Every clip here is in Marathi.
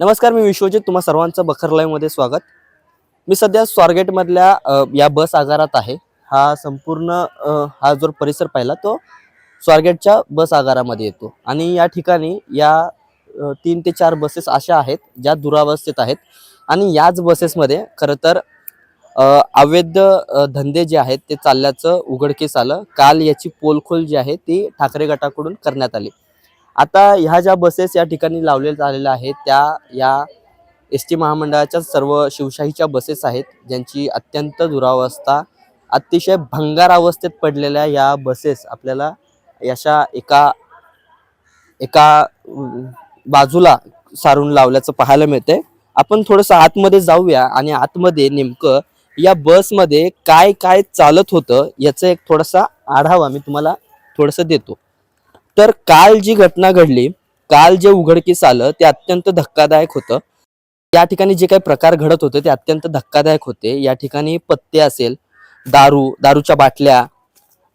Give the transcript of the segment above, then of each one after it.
नमस्कार मी विश्वजित. तुम्हा सर्वांचं बखरमध्ये स्वागत. मी सध्या स्वारगेटमधल्या या बस आगारात आहे. हा संपूर्ण हा जो परिसर पाहिला तो स्वारगेटच्या बस आगारामध्ये येतो. आणि या ठिकाणी या तीन ते चार बसेस अशा आहेत ज्या दुरावस्थेत आहेत. आणि याच बसेसमध्ये खरं तर अवैध धंदे जे आहेत ते चालल्याचं उघडकीस आलं. काल याची पोलखोल जी आहे ती ठाकरे गटाकडून करण्यात आली. आता ह्या ज्या बसेस या ठिकाणी लावलेल्या झालेल्या आहेत त्या या एस टी महामंडळाच्या सर्व शिवशाहीच्या बसेस आहेत ज्यांची अत्यंत दुरावस्था अतिशय भंगार अवस्थेत पडलेल्या या बसेस आपल्याला अशा एका एका बाजूला सारून लावल्याचं पाहायला मिळते आपण थोडंसं आतमध्ये जाऊया आणि आतमध्ये नेमकं या बसमध्ये काय काय चालत होतं याचा एक थोडासा आढावा मी तुम्हाला थोडंसं देतो. तर काल जी घटना घडली काल जे उघडकीस आलं ते अत्यंत धक्कादायक होतं. या ठिकाणी जे काही प्रकार घडत होते ते अत्यंत धक्कादायक होते. या ठिकाणी पत्ते असेल दारू दारूच्या बाटल्या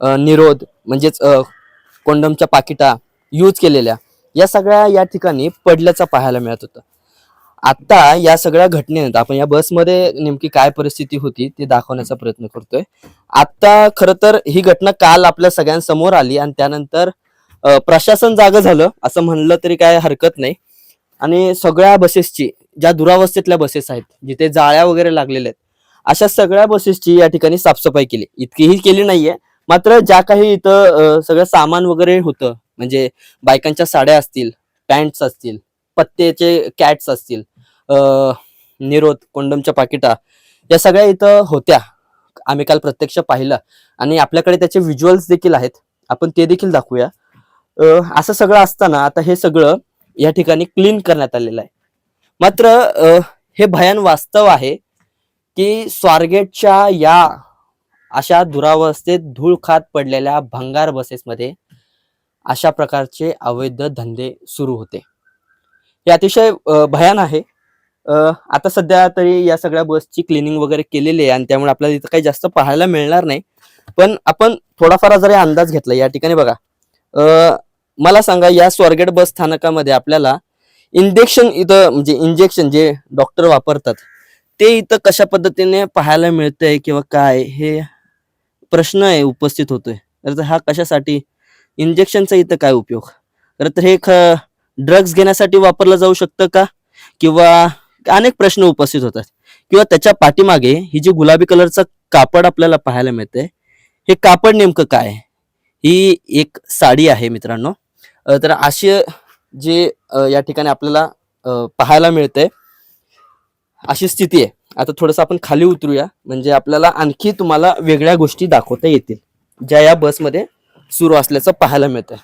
निरोध म्हणजेच कोंडमच्या पाकिटा यूज केलेल्या या सगळ्या या ठिकाणी पडल्याचं पाहायला मिळत होतं. आत्ता या सगळ्या घटनेनंतर आपण या बसमध्ये नेमकी काय परिस्थिती होती ते दाखवण्याचा प्रयत्न करतोय. आत्ता खरं तर ही घटना काल आपल्या सगळ्यांसमोर आली आणि त्यानंतर प्रशासन जागं झालं असं म्हणलं तरी काय हरकत नाही. आणि सगळ्या बसेसची ज्या दुरावस्थेतल्या बसेस आहेत जिथे जाळ्या वगैरे लागलेल्या आहेत अशा सगळ्या बसेसची या ठिकाणी साफसफाई केली. इतकीही केली नाहीये. मात्र ज्या काही इथं सगळं सामान वगैरे होतं म्हणजे बायकांच्या साड्या असतील पॅन्ट्स असतील पत्तेचे कॅट्स असतील निरोध कोंडमच्या पाकिटा या सगळ्या इथं होत्या. आम्ही काल प्रत्यक्ष पाहिलं. आणि आपल्याकडे त्याचे व्हिज्युअल्स देखील आहेत. आपण ते देखील दाखवूया. असं सगळं असताना आता हे सगळं या ठिकाणी क्लीन करण्यात आलेलं आहे. मात्र हे भयान वास्तव आहे की स्वारगेटच्या या अशा दुरावस्थेत धूळ खात पडलेल्या भंगार बसेसमध्ये अशा प्रकारचे अवैध धंदे सुरू होते. हे अतिशय भयान आहे. आता सध्या तरी या सगळ्या बसची क्लिनिंग वगैरे केलेली आहे आणि त्यामुळे आपल्याला इथं काही जास्त पाहायला मिळणार नाही. पण आपण थोडाफार जरी अंदाज घेतला या ठिकाणी बघा. मला सांगा या स्वारगेट बस स्थानकामध्ये आपल्याला इंजेक्शन इथं म्हणजे इंजेक्शन जे डॉक्टर वापरतात ते इथं कशा पद्धतीने पाहायला मिळतंय किंवा काय हे प्रश्न आहे उपस्थित होतोय. तर हा कशासाठी? इंजेक्शनचा इथं काय उपयोग? तर तर हे ख ड्रग्ज घेण्यासाठी वापरलं जाऊ शकतं का? किंवा अनेक प्रश्न उपस्थित होतात. किंवा त्याच्या पाठीमागे ही जी गुलाबी कलरचं कापड आपल्याला पाहायला मिळते हे कापड नेमकं काय? ही एक साडी आहे मित्रांनो. तर असे जे या ठिकाणी आपल्याला पाहायला पाहायला आहे अशी स्थिती आहे. आता थोडंसं आपण खाली उतरूया. म्हणजे आपल्याला आणखी तुम्हाला वेगळ्या गोष्टी दाखवता येतील ज्या या बसमध्ये सुरू असल्याचं पाहायला मिळतं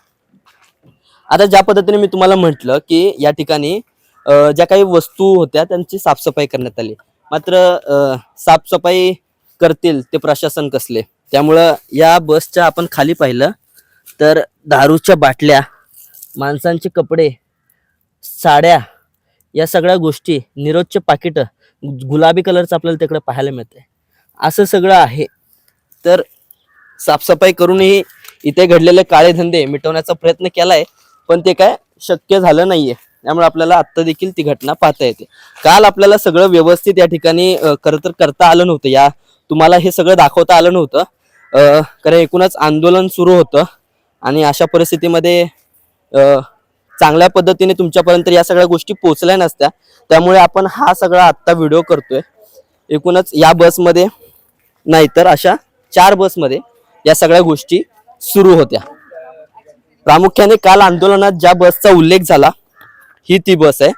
आता ज्या पद्धतीने मी तुम्हाला म्हटलं की या ठिकाणी ज्या काही वस्तू होत्या त्यांची साफसफाई करण्यात आली. मात्र साफसफाई करतील ते प्रशासन कसले? त्यामुळं या बसच्या आपण खाली पाहिलं तर दारूच्या बाटल्या माणसांचे कपडे साड्या या सगळ्या गोष्टी निरोधचे पाकिटं गुलाबी कलरचं आपल्याला तिकडं पाहायला मिळतंय. असं सगळं आहे. तर साफसफाई करूनही इथे घडलेले काळे धंदे मिटवण्याचा प्रयत्न केलाय पण ते काय शक्य झालं नाहीये. त्यामुळे आपल्याला आत्ता देखील ती घटना पाहता येते. काल आपल्याला सगळं व्यवस्थित या ठिकाणी खरं तर करता आलं नव्हतं. या तुम्हाला हे सगळं दाखवता आलं नव्हतं. कारण एकूणच आंदोलन सुरू होतं. आणि अशा परिस्थितीमध्ये चांगल्या पद्धतीने तुमच्यापर्यंत या सगळ्या गोष्टी पोचल्या नसत्या. त्यामुळे आपण हा सगळा आत्ता व्हिडिओ करतोय. एकूणच या बसमध्ये नाहीतर अशा चार बसमध्ये या सगळ्या गोष्टी सुरू होत्या. प्रामुख्याने काल आंदोलनात ज्या बसचा उल्लेख झाला ही ती बस आहे.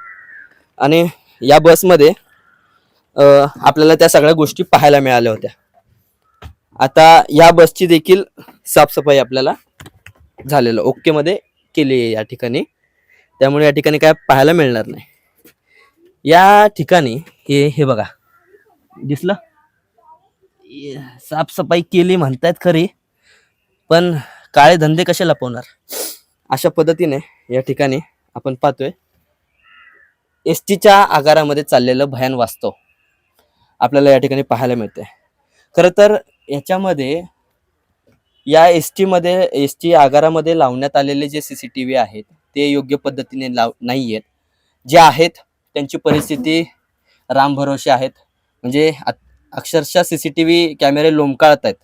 आणि या बसमध्ये आपल्याला त्या सगळ्या गोष्टी पाहायला मिळाल्या होत्या. आता या बसची देखील साफसफाई आपल्याला झालेलं ओके मध्ये केली आहे या ठिकाणी. त्यामुळे या ठिकाणी काय पाहायला मिळणार नाही. या ठिकाणी हे हे बघा. दिसलं? साफसफाई केली म्हणतायत खरी पण काळे धंदे कसे लपवणार? अशा पद्धतीने या ठिकाणी आपण पाहतोय. एस टीच्या आगारामध्ये चाललेलं भयान वास्तव आपल्याला या ठिकाणी पाहायला मिळतंय. खरं तर याच्यामध्ये या एस टीमध्ये एस टी आगारामध्ये लावण्यात आलेले जे सी सी टी व्ही आहेत ते योग्य पद्धतीने लाव नाही आहेत जे आहेत त्यांची परिस्थिती राम भरोसे आहेत. म्हणजे अक्षरशः सी सी टी व्ही कॅमेरे लोंबकाळत आहेत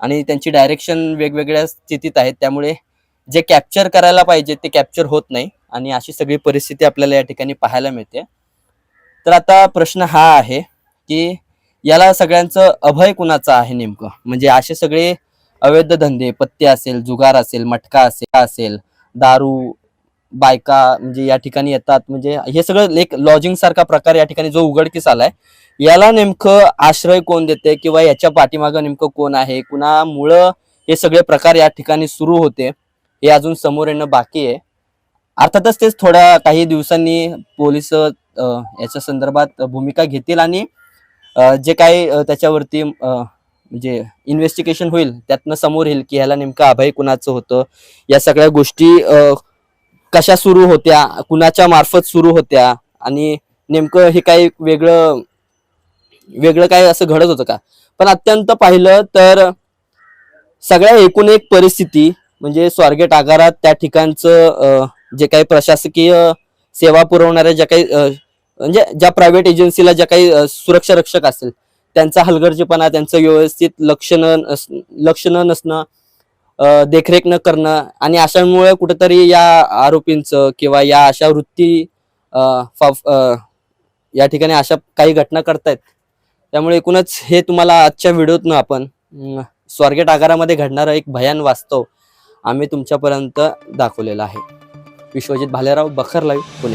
आणि त्यांची डायरेक्शन वेगवेगळ्या स्थितीत आहेत. त्यामुळे जे कॅप्चर करायला पाहिजे ते कॅप्चर होत नाही आणि अशी सगळी परिस्थिती आपल्याला या ठिकाणी पाहायला मिळते. तर आता प्रश्न हा आहे की याला सगळ्यांचं अभय कुणाचं आहे नेमकं? म्हणजे असे सगळे अवैध धंदे पत्ते असेल जुगार असेल मटका असेल असेल दारू बायका म्हणजे या ठिकाणी येतात. म्हणजे हे सगळं एक लॉजिंग सारखा प्रकार या ठिकाणी जो उघडकीस आलाय याला नेमकं आश्रय कोण देते किंवा याच्या पाठीमागं नेमकं कोण आहे? कुणामुळं हे सगळे प्रकार या ठिकाणी सुरू होते हे अजून समोर येणं बाकी आहे. अर्थातच तेच थोड्या काही दिवसांनी पोलीस याच्या संदर्भात भूमिका घेतील आणि जे काही त्याच्यावरती म्हणजे इन्व्हेस्टिगेशन होईल त्यातनं समोर येईल की ह्याला नेमकं अभय कुणाचं होतं. या सगळ्या गोष्टी कशा सुरू होत्या कुणाच्या मार्फत सुरू होत्या आणि नेमकं हे काही वेगळं वेगळं काय असं घडत होतं का? पण अत्यंत पाहिलं तर सगळ्या एकूण एक परिस्थिती म्हणजे स्वारगेट आगारात त्या ठिकाणचं जे काही प्रशासकीय सेवा पुरवणाऱ्या ज्या काही म्हणजे ज्या प्रायव्हेट एजन्सीला ज्या काही सुरक्षा रक्षक असतील त्यांचा हलगर्जीपणा त्यांचं व्यवस्थित लक्ष न नस- लक्ष न नसणं देखरेख न करणं आणि अशामुळे कुठेतरी या आरोपींचं किंवा या अशा वृत्ती या ठिकाणी अशा काही घटना करतायत. त्यामुळे एकूणच हे तुम्हाला आजच्या व्हिडिओतनं आपण स्वर्गेट स्वारगेट आगारामध्ये घडणारं एक भयान वास्तव आम्ही तुमच्यापर्यंत दाखवलेलं आहे. विश्वजित भालेराव बखर लाईव्ह पुणे.